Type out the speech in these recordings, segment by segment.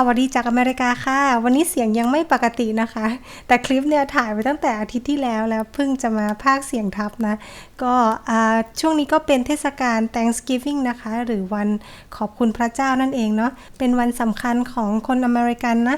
สวัสดีจากอเมริกาค่ะ วันนี้เสียงยังไม่ปกตินะคะ แต่คลิปเนี่ยถ่ายไปตั้งแต่อาทิตย์ที่แล้วแล้วเพิ่งจะมาภาคเสียงทับนะ ก็ช่วงนี้ก็เป็นเทศกาล Thanksgiving นะคะ หรือวันขอบคุณพระเจ้านั่นเองเนาะเป็นวันสำคัญของคนอเมริกันนะ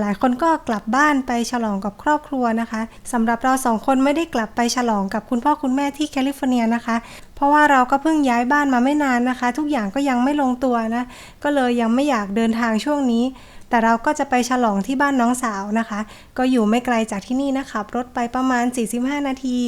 หลายคนก็กลับบ้านไปฉลองกับครอบครัวนะคะสำหรับเราสองคนไม่ได้กลับไปฉลองกับคุณพ่อคุณแม่ที่แคลิฟอร์เนียนะคะ เพราะว่าเราก็เพิ่งย้ายบ้านมาไม่นานนะคะ ทุกอย่างก็ยังไม่ลงตัวนะ ก็เลยยังไม่อยากเดินทางช่วงนี้ แต่เราก็จะไปฉลองที่บ้านน้องสาวนะคะ ก็อยู่ไม่ไกลจากที่นี่นะคะรถไปประมาณ 45 นาที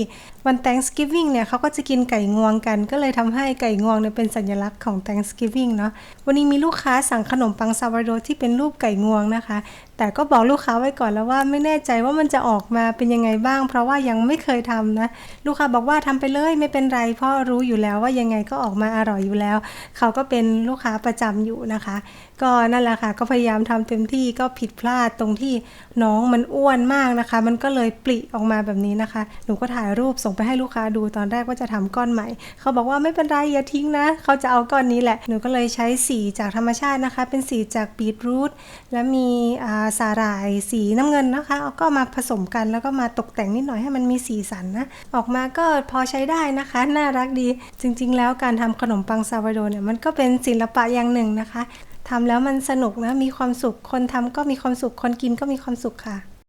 วัน Thanksgiving เนี่ยเขาก็จะกินไก่งวงกัน ก็เลยทำให้ไก่งวงเนี่ยเป็นสัญลักษณ์ของ Thanksgiving เนาะวันนี้มีลูกค้าสั่งขนมปังซาวโดที่เป็นรูปไก่งวงนะคะแต่ก็บอกลูกค้าไว้ก่อนแล้วว่าไม่แน่ใจว่ามันจะออกมาเป็นยังไงบ้าง เพราะว่ายังไม่เคยทำนะ ลูกค้าบอกว่าทำไปเลยไม่เป็นไรเพราะรู้อยู่แล้วว่ายังไงก็ออกมาอร่อยอยู่แล้ว เขาก็เป็นลูกค้าประจำอยู่นะคะ ก็นั่นแหละค่ะ ก็พยายามทำเต็มที่ก็ผิดพลาดตรงที่น้องมันอ้วนมากนะคะ มันก็เลยปลิออกมาแบบนี้นะคะ หนูก็ถ่ายรูปส่งไปให้ลูกค้าดูตอนแรกว่าจะทำก้อนใหม่ เขาบอกว่าไม่เป็นไรอย่าทิ้งนะ เขาจะเอาก้อนนี้แหละหนูก็เลยใช้สีจากธรรมชาตินะคะ เป็นสีจากบีทรูทและมีอ่าสาหร่ายสีน้ำเงินนะคะก็มาผสมกันแล้วก็มาตกแต่งนิดหน่อยให้มันมีสีสันนะ ออกมาก็พอใช้ได้นะคะ น่ารักดี จริง ๆ แล้วการทำขนมปังซาวาโดเนี่ยมันก็เป็นศิลปะอย่างหนึ่งนะคะทำแล้วมันสนุกนะมีความสุขคนทำก็มีความสุขคนกินก็มีความสุขค่ะ